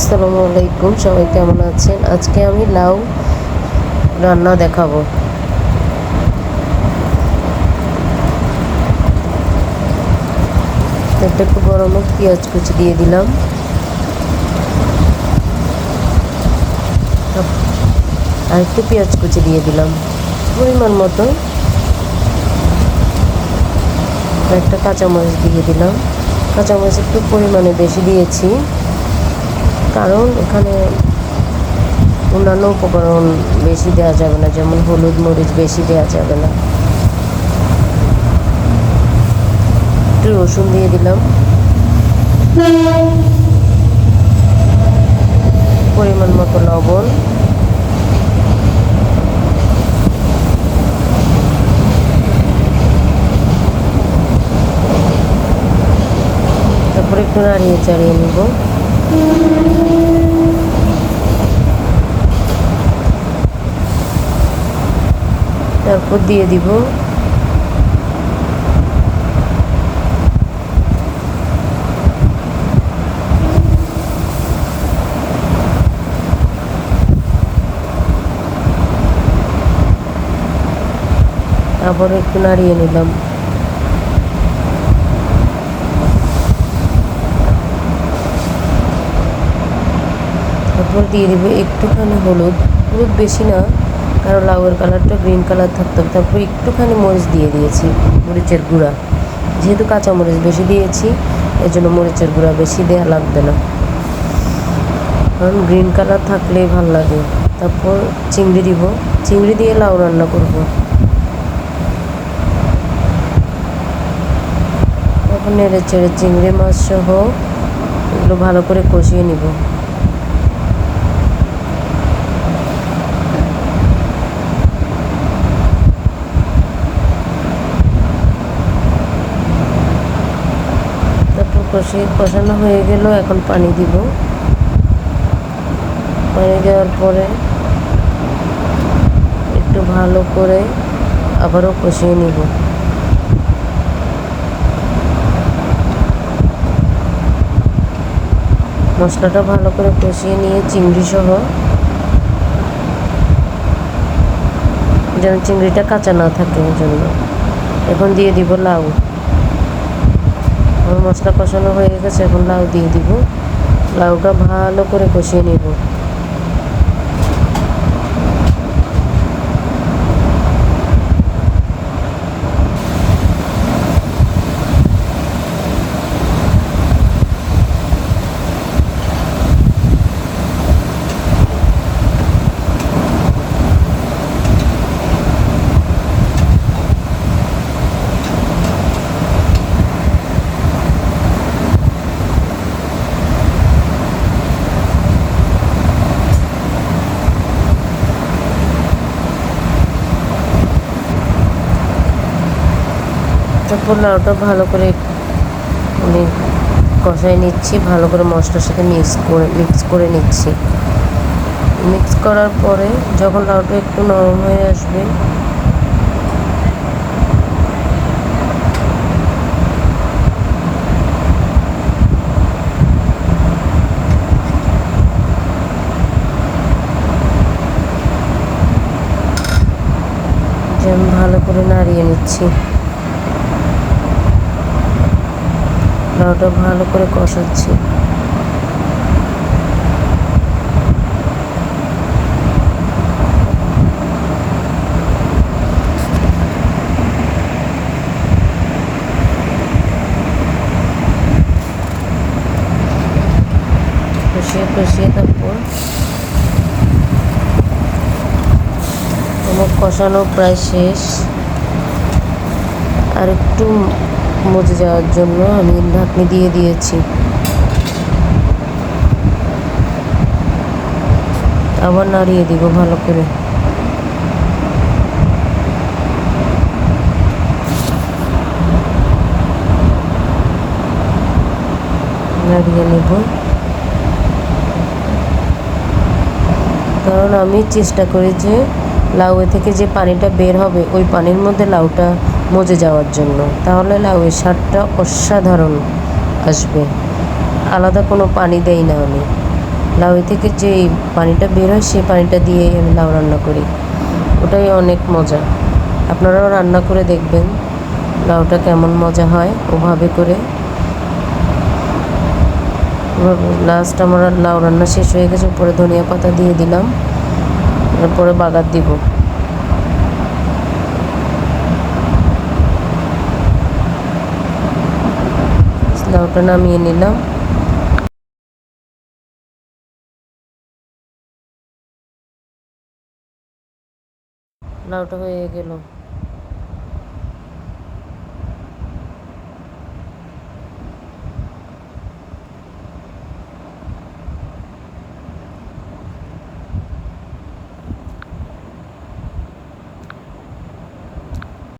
আসসালামু আলাইকুম, সবাই কেমন আছেন? আজকে আমি লাউ রান্না দেখাবো। তেলটা একটু গরম পেঁয়াজ কুচি দিয়ে দিলাম। আর একটু পেঁয়াজ কুচি দিয়ে দিলাম। পরিমাণ মতো একটা কাঁচামরিচ দিয়ে দিলাম। কাঁচামরিচ একটু পরিমাণে বেশি দিয়েছি। কারণ এখানে অন্যান্য উপকরণ বেশি দেওয়া যাবে না, যেমন হলুদ মরিচ বেশি দেওয়া যাবে না। একটু রসুন দিয়ে দিলাম। পরিমাণ মতো লবণ। তারপরে একটু নাড়িয়ে চাড়িয়ে নেব। তারপর দিয়ে দিব। আবার একটু নাড়িয়ে নিলাম। তারপর দিয়ে দিব একটুখানি হলুদ। হলুদ বেশি না, কারণ লাউয়ের কালারটা গ্রিন কালার থাকতে তারপর একটুখানি মরিচ দিয়ে দিয়েছি, মরিচের গুঁড়া। যেহেতু কাঁচা মরিচ বেশি দিয়েছি এই জন্য মরিচের গুঁড়া বেশি দেওয়া লাগবে না। কারণ গ্রিন কালার থাকলেই ভালো লাগে। তারপর চিংড়ি দিব। চিংড়ি দিয়ে লাউ রান্না করব। তখন নেড়ে চেড়ে চিংড়ি মাছ সহ এগুলো ভালো করে কষিয়ে নিব তারপর কষিয়ে কষানো হয়ে গেল, এখন পানি দিব। পানি দেওয়ার পরে একটু ভালো করে আবারও কষিয়ে নিব। মশলাটা ভালো করে কষিয়ে নিয়ে চিংড়ি সহ, যেন চিংড়িটা কাঁচা না থাকে জন্য এখন দিয়ে দিব লাউ। আমার মশলা কষানো হয়ে গেছে এখন লাউ দিয়ে দিব। লাউটা ভালো করে কষিয়ে নেব। তারপর লাউটা ভালো করে মানে কষাই নিচ্ছি, ভালো করে মশলার সাথে মিক্স করে মিক্স করে নিচ্ছি। মিক্স করার পরে যখন লাউটা একটু নরম হয়ে আসবে ভালো করে নাড়িয়ে নিচ্ছি। লাউটা ভালো করে কষাচ্ছি। কষিয়ে কষিয়ে তারপর আমার কষানো প্রায় শেষ। আর একটু মজে যাওয়ার জন্য আমি ঢাকনি দিয়ে দিয়েছি। আবার নাড়িয়ে দিব ভালো করে। নাড়িয়ে নেব। কারণ আমি চেষ্টা করি যে লাউয়ে থেকে যে পানিটা বের হবে, ওই পানির মধ্যে লাউটা মজে যাওয়ার জন্য। তাহলে লাউয়ের স্বাদটা অসাধারণ আসবে। আলাদা কোনো পানি দেই না আমি। লাউ থেকে যে পানিটা বের হয়, সেই পানিটা দিয়ে আমি লাউ রান্না করি। ওটাই অনেক মজা। আপনারাও রান্না করে দেখবেন লাউটা কেমন মজা হয় ওভাবে করে। লাস্ট আমার লাউ রান্না শেষ হয়ে গেছে, উপরে ধনিয়া পাতা দিয়ে দিলাম। তারপরে বাগার দিব। লাউটা নামিয়ে নিলাম। লাউটা হয়ে গেল।